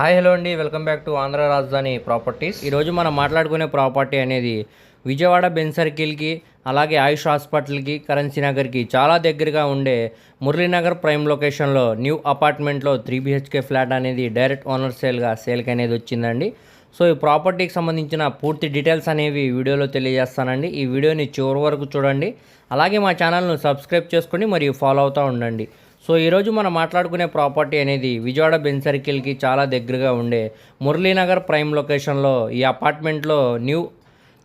Hi hello అండి. Welcome back to Andhra Rajadhani properties. ఈరోజు మనం మాట్లాడుకునే ప్రాపర్టీ అనేది విజయవాడ బెన్ సర్కిల్కి అలాగే ఆయుష్ హాస్పిటల్కి కరెన్సీ నగర్కి చాలా దగ్గరగా ఉండే మురళీనగర్ ప్రైమ్ లొకేషన్లో న్యూ అపార్ట్మెంట్లో త్రీ బిహెచ్కే ఫ్లాట్ అనేది డైరెక్ట్ ఓనర్ సేల్గా సేల్కి అనేది వచ్చిందండి. సో ఈ ప్రాపర్టీకి సంబంధించిన పూర్తి డీటెయిల్స్ అనేవి వీడియోలో తెలియజేస్తానండి. ఈ వీడియోని చివరి వరకు చూడండి. అలాగే మా ఛానల్ను సబ్స్క్రైబ్ చేసుకొని మరియు ఫాలో అవుతూ ఉండండి. సో ఈరోజు మనం మాట్లాడుకునే ప్రాపర్టీ అనేది విజయవాడ బెన్ సర్కిల్కి చాలా దగ్గరగా ఉండే మురళీనగర్ ప్రైమ్ లొకేషన్లో ఈ అపార్ట్మెంట్లో న్యూ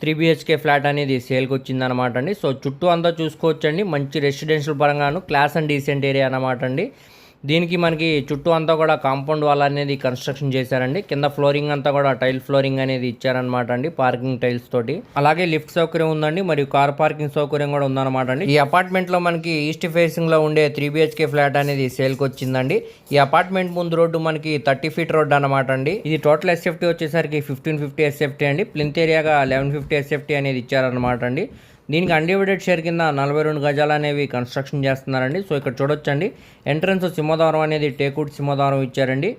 త్రీ బిహెచ్కే ఫ్లాట్ అనేది సేల్కి వచ్చిందనమాట అండి సో చుట్టూ అంతా చూసుకోవచ్చండి. మంచి రెసిడెన్షియల్ పరంగాను క్లాస్ అండ్ డీసెంట్ ఏరియా అనమాట అండి దీనికి మనకి చుట్టూ అంతా కూడా కాంపౌండ్ వాల్ అనేది కన్స్ట్రక్షన్ చేశారండి. కింద ఫ్లోరింగ్ అంతా కూడా టైల్ ఫ్లోరింగ్ అనేది ఇచ్చారనమాట అండి పార్కింగ్ టైల్స్ తోటి. అలాగే లిఫ్ట్ సౌకర్యం ఉందండి మరియు కార్ పార్కింగ్ సౌకర్యం కూడా ఉందన్నమాట అండి. ఈ అపార్ట్మెంట్లో మనకి ఈస్ట్ ఫేసింగ్లో ఉండే త్రీ బిహెచ్కే ఫ్లాట్ అనేది సేల్కి వచ్చిందండి. ఈ అపార్ట్మెంట్ ముందు రోడ్డు మనకి థర్టీ ఫీట్ రోడ్ అనమాట అండి. ఇది టోటల్ ఎస్ఎఫ్టీ వచ్చేసరికి ఫిఫ్టీన్ ఫిఫ్టీ ఎస్ఎఫ్టీ అండి. ప్లింత్ ఏరియాగా లెవెన్ ఫిఫ్టీ ఎస్ఎఫ్టీ అనేది ఇచ్చారనమాట అండి. దీనికి అన్డివైడెడ్ షేర్ కింద నలభై రెండు గజాలు అనేవి కన్స్ట్రక్షన్ చేస్తున్నారండి. సో ఇక్కడ చూడొచ్చండి. ఎంట్రన్స్ సింహద్వారం అనేది టేకుడ్ సింహద్వారం ఇచ్చారండి.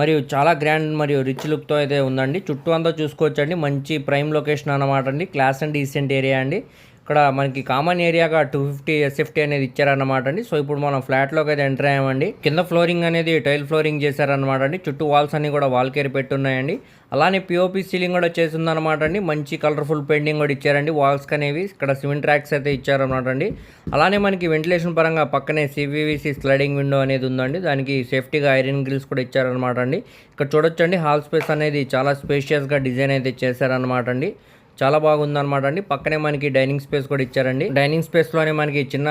మరియు చాలా గ్రాండ్ మరియు రిచ్ లుక్తో అయితే ఉందండి. చుట్టూ అంతా చూసుకోవచ్చండి. మంచి ప్రైమ్ లొకేషన్ అనమాట అండి. క్లాస్ అండ్ డీసెంట్ ఏరియా అండి. ఇక్కడ మనకి కామన్ ఏరియాగా టూ ఫిఫ్టీ ఎస్ఎఫ్టీ అనేది ఇచ్చారన్నమాట అండి. సో ఇప్పుడు మనం ఫ్లాట్లోకి అయితే ఎంటర్ అయ్యామండి. కింద ఫ్లోరింగ్ అనేది టైల్ ఫ్లోరింగ్ చేశారనమాట అండి. చుట్టూ వాల్స్ అన్ని కూడా వాల్ కేర్ పెట్టున్నాయండి. అలానే పిఓపి సీలింగ్ కూడా చేసిందనమాట అండి. మంచి కలర్ఫుల్ పెయింటింగ్ కూడా ఇచ్చారండి. వాల్స్ అనేవి ఇక్కడ సిమెంట్ ట్రాక్స్ అయితే ఇచ్చారనమాట అండి. అలానే మనకి వెంటిలేషన్ పరంగా పక్కనే సివివిసి స్లైడింగ్ విండో అనేది ఉందండి. దానికి సేఫ్టీగా ఐరన్ గ్రిల్స్ కూడా ఇచ్చారనమాట అండి. ఇక్కడ చూడొచ్చండి హాల్ స్పేస్ అనేది చాలా స్పేషియస్గా డిజైన్ అయితే చేశారనమాట అండి. చాలా బాగుందనమాట అండి. పక్కనే మనకి డైనింగ్ స్పేస్ కూడా ఇచ్చారండి. డైనింగ్ స్పేస్లోనే మనకి చిన్న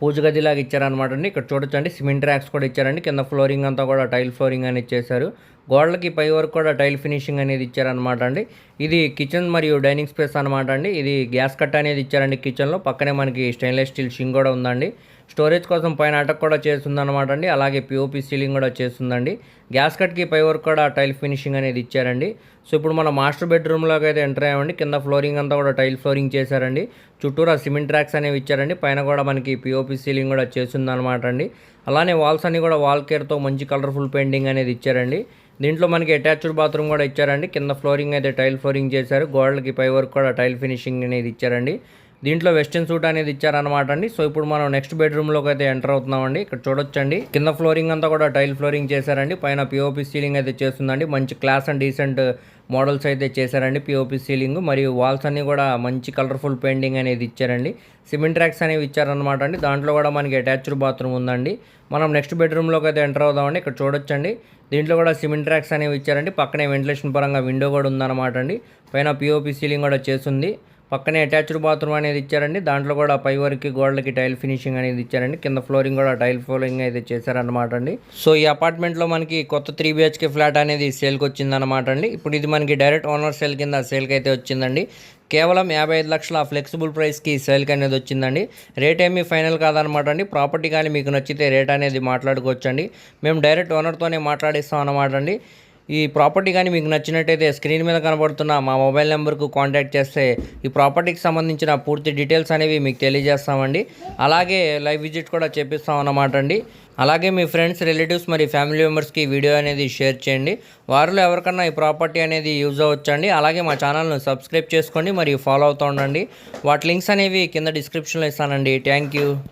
పూజ గదిలాగా ఇచ్చారనమాట అండి. ఇక్కడ చూడొచ్చండి. సిమెంట్ ర్యాక్స్ కూడా ఇచ్చారండి. కింద ఫ్లోరింగ్ అంతా కూడా టైల్ ఫ్లోరింగ్ అనేది ఇచ్చేసారు గోడలకి పై వరకు కూడా టైల్ ఫినిషింగ్ అనేది ఇచ్చారనమాట అండి. ఇది కిచెన్ మరియు డైనింగ్ స్పేస్ అనమాట అండి. ఇది గ్యాస్ కట్ అనేది ఇచ్చారండి కిచెన్లో. పక్కనే మనకి స్టెయిన్లెస్ స్టీల్ షింగ్ కూడా ఉందండి. స్టోరేజ్ కోసం పైన అటక్ కూడా చేస్తుందన్నమాట అండి. అలాగే పిఓపి సీలింగ్ కూడా చేస్తుందండి. గ్యాస్ కట్కి పై వరకు కూడా టైల్ ఫినిషింగ్ అనేది ఇచ్చారండి. సో ఇప్పుడు మన మాస్టర్ బెడ్రూమ్లోకి అయితే ఎంటర్ అయ్యామండి. కింద ఫ్లోరింగ్ అంతా కూడా టైల్ ఫ్లోరింగ్ చేశారండి. చుట్టూరా సిమెంట్ ట్రాక్స్ అనేవి ఇచ్చారండి. పైన కూడా మనకి పిఓపి సీలింగ్ కూడా చేస్తుందన్నమాట అండి. అలానే వాల్స్ అన్ని కూడా వాల్ కేర్తో మంచి కలర్ఫుల్ పెయింటింగ్ అనేది ఇచ్చారండి. దీంట్లో మనకి అటాచ్డ్ బాత్రూమ్ కూడా ఇచ్చారండి. కింద ఫ్లోరింగ్ అయితే టైల్ ఫ్లోరింగ్ చేశారు. గోడలకి పై వరకు కూడా టైల్ ఫినిషింగ్ అనేది ఇచ్చారండి. దీంట్లో వెస్టర్న్ సూట్ అనేది ఇచ్చారనమాట అండి. సో ఇప్పుడు మనం నెక్స్ట్ బెడ్రూమ్లోకి అయితే ఎంటర్ అవుతున్నామండి. ఇక్కడ చూడొచ్చండి. కింద ఫ్లోరింగ్ అంతా కూడా టైల్ ఫ్లోరింగ్ చేశారండి. పైన పిఓపి సీలింగ్ అయితే చేస్తుందండి. మంచి క్లాస్ అండ్ డీసెంట్ మోడల్స్ అయితే చేశారండి పిఓపి సీలింగ్. మరియు వాల్స్ అన్ని కూడా మంచి కలర్ఫుల్ పెయింటింగ్ అనేది ఇచ్చారండి. సిమెంట్ ట్రాక్స్ అనేవి ఇచ్చారనమాట అండి. దాంట్లో కూడా మనకి అటాచ్డ్ బాత్రూమ్ ఉందండి. మనం నెక్స్ట్ బెడ్రూమ్లోకి అయితే ఎంటర్ అవుదామండి. ఇక్కడ చూడొచ్చండి. దీంట్లో కూడా సిమెంట్ ట్రాక్స్ అనేవి ఇచ్చారండి. పక్కనే వెంటిలేషన్ పరంగా విండో కూడా ఉందన్నమాట అండి. పైన పిఓపి సీలింగ్ కూడా చేస్తుంది. పక్కనే అటాచ్డ్ బాత్రూమ్ అనేది ఇచ్చారండి. దాంట్లో కూడా పై వరకు గోడలకి టైల్ ఫినిషింగ్ అనేది ఇచ్చారండి. కింద ఫ్లోరింగ్ కూడా టైల్ ఫ్లోరింగ్ అయితే చేశారనమాట అండి. సో ఈ అపార్ట్మెంట్లో మనకి కొత్త త్రీ బిహెచ్కే ఫ్లాట్ అనేది సేల్కి వచ్చిందనమాట అండి. ఇప్పుడు ఇది మనకి డైరెక్ట్ ఓనర్ సేల్ కింద సేల్కి అయితే వచ్చిందండి. కేవలం యాభై ఐదు లక్షల ఫ్లెక్సిబుల్ ప్రైస్కి సేల్కి అనేది వచ్చిందండి. రేట్ ఏమీ ఫైనల్ కాదనమాట అండి. ప్రాపర్టీ కానీ మీకు నచ్చితే రేట్ అనేది మాట్లాడుకోవచ్చండి. మేము డైరెక్ట్ ఓనర్తోనే మాట్లాడిస్తాం అనమాట అండి. ఈ ప్రాపర్టీ కానీ మీకు నచ్చినట్టయితే స్క్రీన్ మీద కనబడుతున్న మా మొబైల్ నెంబర్కు కాంటాక్ట్ చేస్తే ఈ ప్రాపర్టీకి సంబంధించిన పూర్తి డీటెయిల్స్ అనేవి మీకు తెలియజేస్తామండి. అలాగే లైవ్ విజిట్ కూడా చేపిస్తాం అన్నమాట అండి. అలాగే మీ ఫ్రెండ్స్ రిలేటివ్స్ మరి ఫ్యామిలీ మెంబర్స్కి వీడియో అనేది షేర్ చేయండి. వారిలో ఎవరికన్నా ఈ ప్రాపర్టీ అనేది యూజ్ అవ్వచ్చండి. అలాగే మా ఛానల్ను సబ్స్క్రైబ్ చేసుకోండి మరియు ఫాలో అవుతూ ఉండండి. వాటి లింక్స్ అనేవి కింద డిస్క్రిప్షన్లో ఇస్తానండి. Thank you.